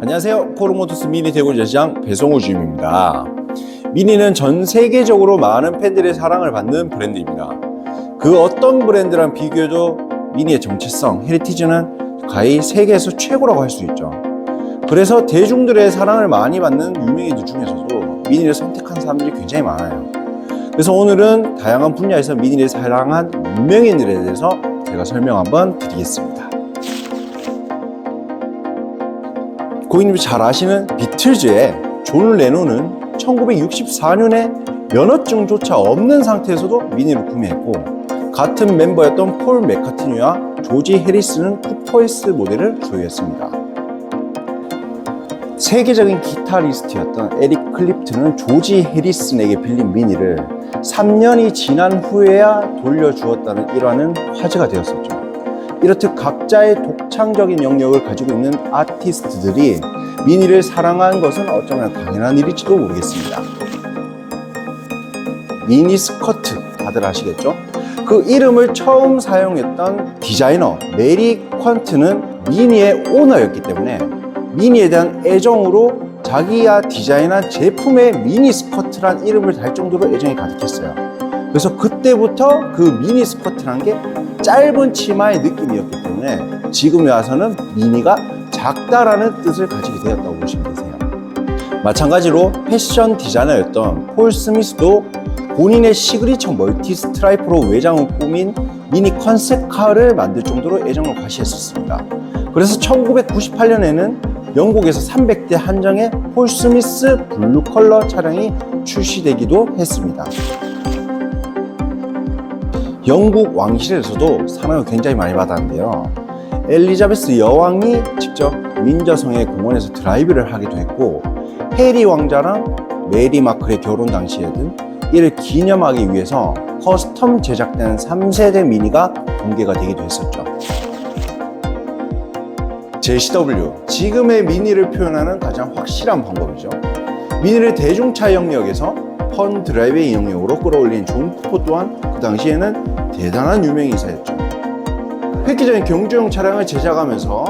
안녕하세요. 코로모토스 미니 대구 전시장 배송우 주임입니다. 미니는 전 세계적으로 많은 팬들의 사랑을 받는 브랜드입니다. 그 어떤 브랜드랑 비교해도 미니의 정체성, 헤리티지는 거의 세계에서 최고라고 할 수 있죠. 그래서 대중들의 사랑을 많이 받는 유명인들 중에서도 미니를 선택한 사람들이 굉장히 많아요. 그래서 오늘은 다양한 분야에서 미니를 사랑한 유명인들에 대해서 제가 설명 한번 드리겠습니다. 고객님이 잘 아시는 비틀즈의 존 레논은 1964년에 면허증조차 없는 상태에서도 미니를 구매했고 같은 멤버였던 폴 맥카트니와 조지 해리스는 쿠퍼에스 모델을 소유했습니다. 세계적인 기타리스트였던 에릭 클립트는 조지 해리슨에게 빌린 미니를 3년이 지난 후에야 돌려주었다는 일화는 화제가 되었었죠. 이렇듯 각자의 독창적인 영역을 가지고 있는 아티스트들이 미니를 사랑하는 것은 어쩌면 당연한 일일지도 모르겠습니다. 미니 스커트 다들 아시겠죠? 그 이름을 처음 사용했던 디자이너 메리 퀀트는 미니의 오너였기 때문에 미니에 대한 애정으로 자기가 디자인한 제품의 미니 스커트란 이름을 달 정도로 애정이 가득했어요. 그래서 그때부터 그 미니 스커트란 게 짧은 치마의 느낌이었기 때문에 지금에 와서는 미니가 작다라는 뜻을 가지게 되었다고 보시면 되세요. 마찬가지로 패션 디자이너였던 폴 스미스도 본인의 시그니처 멀티 스트라이프로 외장을 꾸민 미니 컨셉카를 만들 정도로 애정을 과시했었습니다. 그래서 1998년에는 영국에서 300대 한정의 폴 스미스 블루 컬러 차량이 출시되기도 했습니다. 영국 왕실에서도 사랑을 굉장히 많이 받았는데요. 엘리자베스 여왕이 직접 윈저성의 공원에서 드라이브를 하기도 했고 해리 왕자랑 메리 마클의 결혼 당시에는 이를 기념하기 위해서 커스텀 제작된 3세대 미니가 공개가 되기도 했었죠. JCW, 지금의 미니를 표현하는 가장 확실한 방법이죠. 미니를 대중차 영역에서 펀 드라이브의 영역으로 끌어올린 존 쿠퍼 또한 그 당시에는 대단한 유명인사였죠. 획기적인 경주용 차량을 제작하면서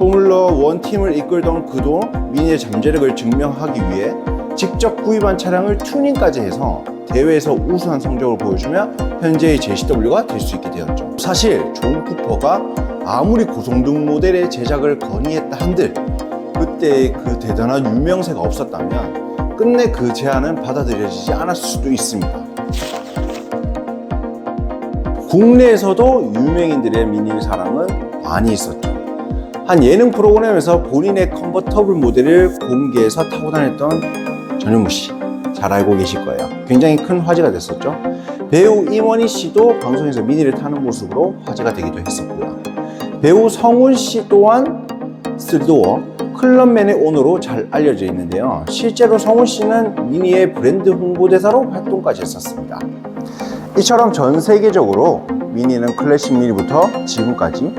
포뮬러 1 팀을 이끌던 그도 미니의 잠재력을 증명하기 위해 직접 구입한 차량을 튜닝까지 해서 대회에서 우수한 성적을 보여주며 현재의 JCW가 될 수 있게 되었죠. 사실 존 쿠퍼가 아무리 고성능 모델의 제작을 건의했다 한들 그때 그 대단한 유명세가 없었다면 끝내 그 제안은 받아들여지지 않았을 수도 있습니다. 국내에서도 유명인들의 미니 사랑은 많이 있었죠. 한 예능 프로그램에서 본인의 컨버터블 모델을 공개해서 타고 다녔던 전현무 씨. 잘 알고 계실 거예요. 굉장히 큰 화제가 됐었죠. 배우 임원희 씨도 방송에서 미니를 타는 모습으로 화제가 되기도 했었고요. 배우 성훈 씨 또한 스리도어 클럽맨의 오너로 잘 알려져 있는데요. 실제로 성훈 씨는 미니의 브랜드 홍보대사로 활동까지 했었습니다. 이처럼 전 세계적으로 미니는 클래식 미니부터 지금까지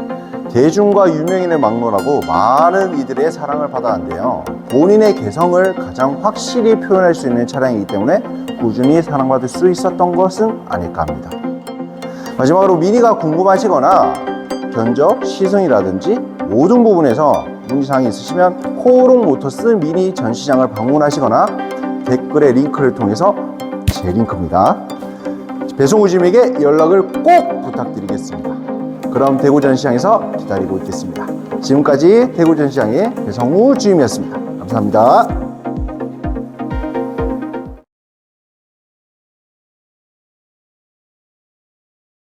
대중과 유명인을 막론하고 많은 이들의 사랑을 받아왔는데요. 본인의 개성을 가장 확실히 표현할 수 있는 차량이기 때문에 꾸준히 사랑받을 수 있었던 것은 아닐까 합니다. 마지막으로 미니가 궁금하시거나 견적, 시승이라든지 모든 부분에서 문의사항이 있으시면 코오롱 모터스 미니 전시장을 방문하시거나 댓글의 링크를 통해서 제 링크입니다. 배송 우 짐에게 연락을 꼭 부탁드리겠습니다. 그럼 대구 전시장에서 기다리고 있겠습니다. 지금까지 대구 전시장의 배성우 주임이었습니다. 감사합니다.